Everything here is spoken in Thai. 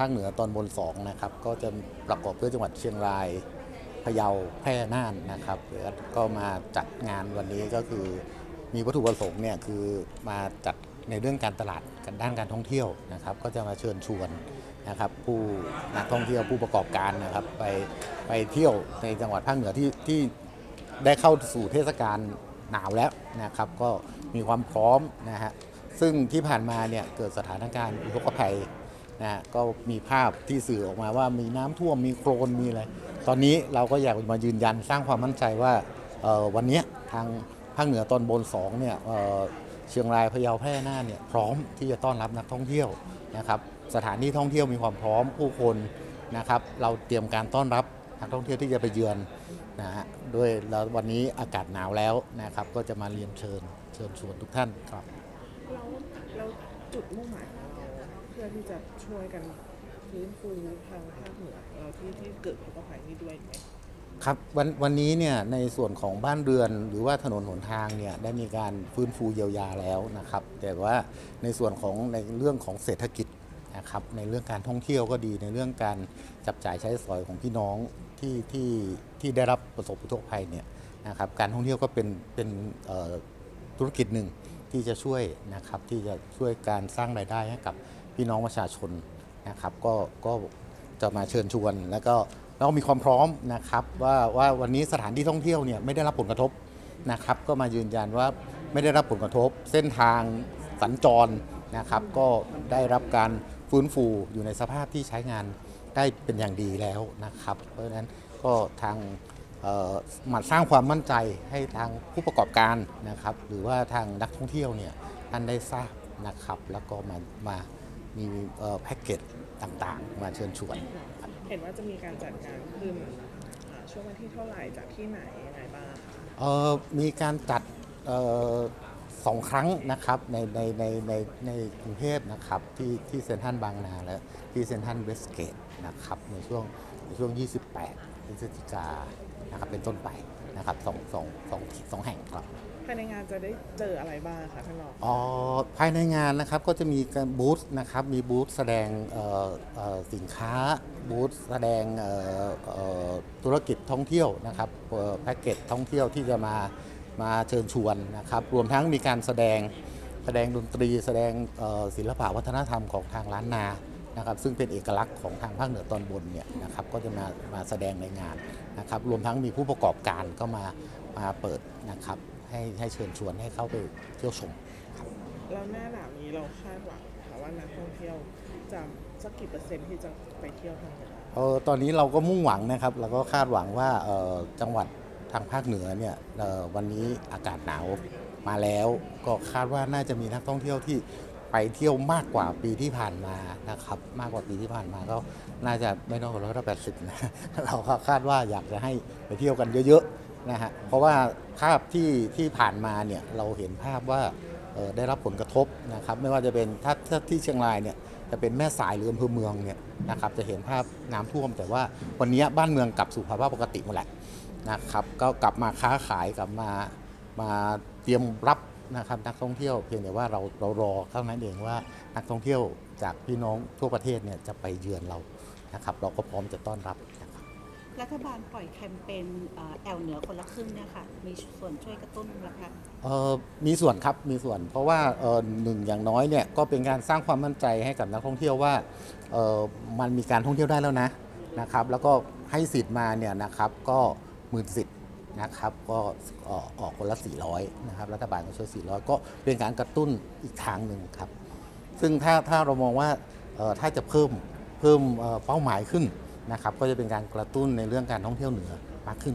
ภาคเหนสองนะครับก็จะประกอบด้วยจังหวัดเชียงรายพะเยาแพร่น่านนะครับแล้วก็มาจัดงานวันนี้ก็คือมีวัตถุประสงค์เนี่ยคือมาจัดในเรื่องการตลาดกันด้านการท่องเที่ยวนะครับ ก็จะมาเชิญชวนนะครับผู้นักท่องเที่ยวผู้ประกอบการนะครับ ไปไปเที่ยวในจังหวัดภาคเหนือที่ที่ได้เข้าสู่เทศกาลหนาวแล้วนะครับ ก็มีความพร้อมนะฮะซึ่งที่ผ่านมาเนี่ยเกิดสถานการณ์อุทกภัย นะฮะก็มีภาพที่สื่อออกมาว่ามีน้ำท่วมมีโคลนมีอะไรตอนนี้เราก็อยากมายืนยันสร้างความมั่นใจว่าวันนี้ทางภาคเหนือตอนบน2เนี่ยเชียงรายพะเยาแพร่น่านเนี่ยพร้อมที่จะต้อนรับนักท่องเที่ยวนะครับสถานที่ท่องเที่ยวมีความพร้อมผู้คนนะครับเราเตรียมการต้อนรับนักท่องเที่ยวที่จะไปเยือนนะฮะด้วยแล้ววันนี้อากาศหนาวแล้วนะครับก็จะมาเรียนเชิญเชิญชวนทุกท่านครับแล้วแล้วจุดมุ่งหมายของเรา เพื่อที่จะช่วยกันฟื้นฟูทางภาคเหนือเราที่ที่เกิดอุทกภัยนี้ด้วยไหมครับวันวันนี้เนี่ยในส่วนของบ้านเรือนหรือว่าถนนหนทางเนี่ยได้มีการฟื้นฟูเยียวยาแล้วนะครับ แต่ว่าในส่วนของในเรื่องของเศรษฐกิจนะครับในเรื่องการท่องเที่ยวก็ดีในเรื่องการจับจ่ายใช้สอยของพี่น้องที่ที่ที่ได้รับประสบอุทกภัยเนี่ยนะครับการท่องเที่ยวก็เป็นเป็นธุรกิจหนึ่งที่จะช่วยนะครับที่จะช่วยการสร้างรายได้ให้กับ พี่น้องประชาชนนะครับก็ก็จะมาเชิญชวน แล้วก็แล้วก็มีความพร้อมนะครับว่าว่าวันนี้สถานที่ท่องเที่ยวเนี่ยไม่ได้รับผลกระทบนะครับ ก็มายืนยันว่าไม่ได้รับผลกระทบ เส้นทางสัญจรนะครับ ก็ได้รับการฟื้นฟูอยู่ในสภาพที่ใช้งานได้เป็นอย่างดีแล้วนะครับ เพราะฉะนั้นก็ทางมาสร้างความมั่นใจให้ทางผู้ประกอบการนะครับ หรือว่าทางนักท่องเที่ยวเนี่ยท่านได้ทราบนะครับ แล้วก็มามา มีเอ่อแพ็กเกจต่างๆ มาเชิญชวน เห็นว่าจะมีการจัดงานขึ้นอ่าช่วงวันที่เท่าไหร่จากที่ไหนยังไงบ้างคะเอ่อมีการจัดเอ่อสองครั้งนะครับในในในในในกรุงเทพนะครับที่ที่เซ็นทรัลบางนาและที่เซ็นทรัลเวสเกตนะครับในช่วงในช่วง 28พฤศจิกายนนะครับเป็นต้นไป นะครับสองสองสองสองแห่งครับ ภายในงานจะได้เจออะไรบ้างคะท่านรองอ๋อภายในงานนะครับก็จะมีการบูธนะครับมีบูธแสดงเอ่อเอ่อสินค้าบูธแสดงเอ่อเอ่อธุรกิจท่องเที่ยวนะครับเอ่อแพ็กเกจท่องเที่ยวที่จะมามาเชิญชวนนะครับรวมทั้งมีการแสดงแสดงดนตรี แสดงเอ่อศิลปะวัฒนธรรมของทางล้านนา นะครับซึ่งเป็นเอกลักษณ์ของทางภาคเหนือตอนบนเนี่ยนะครับก็จะมามาแสดงในงานนะครับรวมทั้งมีผู้ประกอบการก็มามาเปิดนะครับให้ให้เชิญชวนให้เข้าไปเที่ยวชมแล้วหน้าหนาวนี้เราคาดหวังค่ะว่านักท่องเที่ยวจะสักกี่เปอร์เซ็นต์ที่จะไปเที่ยวทางเหนือเออตอนนี้เราก็มุ่งหวังนะครับเราก็คาดหวังว่าเอ่อจังหวัดทางภาคเหนือเนี่ยเอ่อวันนี้อากาศหนาวมาแล้วก็คาดว่าน่าจะมีนักท่องเที่ยวที่ ไปเที่ยวมากกว่าปีที่ผ่านมานะครับ มากกว่าปีที่ผ่านมาก็น่าจะไม่น้อยกว่าร้อยละแปดสิบนะเราก็คาดว่าอยากจะให้ไปเที่ยวกันเยอะๆนะฮะเพราะว่าภาพที่ที่ผ่านมาเนี่ยเราเห็นภาพว่าได้รับผลกระทบนะครับ ไม่ว่าจะเป็นถ้าถ้าที่เชียงรายเนี่ยจะเป็นแม่สายหรืออำเภอเมืองเนี่ยนะครับจะเห็นภาพน้ำท่วม แต่ว่าวันนี้บ้านเมืองกลับสู่ภาวะปกติหมดแหละนะครับ ก็กลับมาค้าขายกลับมามาเตรียมรับ นะครับนักท่องเที่ยวเพียงแต่ว่าเราเรารอเท่านั้นเองว่านักท่องเที่ยวจากพี่น้องทั่วประเทศเนี่ยจะไปเยือนเรานะครับเราก็พร้อมจะต้อนรับนะครับรัฐบาลปล่อยแคมเปญเอ่อแอลเหนือคนละครึ่งเนี่ยค่ะมีส่วนช่วยกระตุ้นราคาเอ่อมีส่วนครับมีส่วน เพราะว่าเอ่อหนึ่งอย่างน้อยเนี่ยก็เป็นการสร้างความมั่นใจให้กับนักท่องเที่ยวว่าเอ่อมันมีการท่องเที่ยวได้แล้วนะนะครับ แล้วก็ให้สิทธิ์มาเนี่ยนะครับก็หมื่นสิทธิ์ นะครับก็ออกคนละ 400 นะครับ รัฐบาลก็ช่วย 400 ก็เป็นการกระตุ้นอีกทางหนึ่งครับ ซึ่งถ้าถ้าเรามองว่าถ้าจะเพิ่มเพิ่มเป้าหมายขึ้นนะครับ ก็จะเป็นการกระตุ้นในเรื่องการท่องเที่ยวเหนือมากขึ้น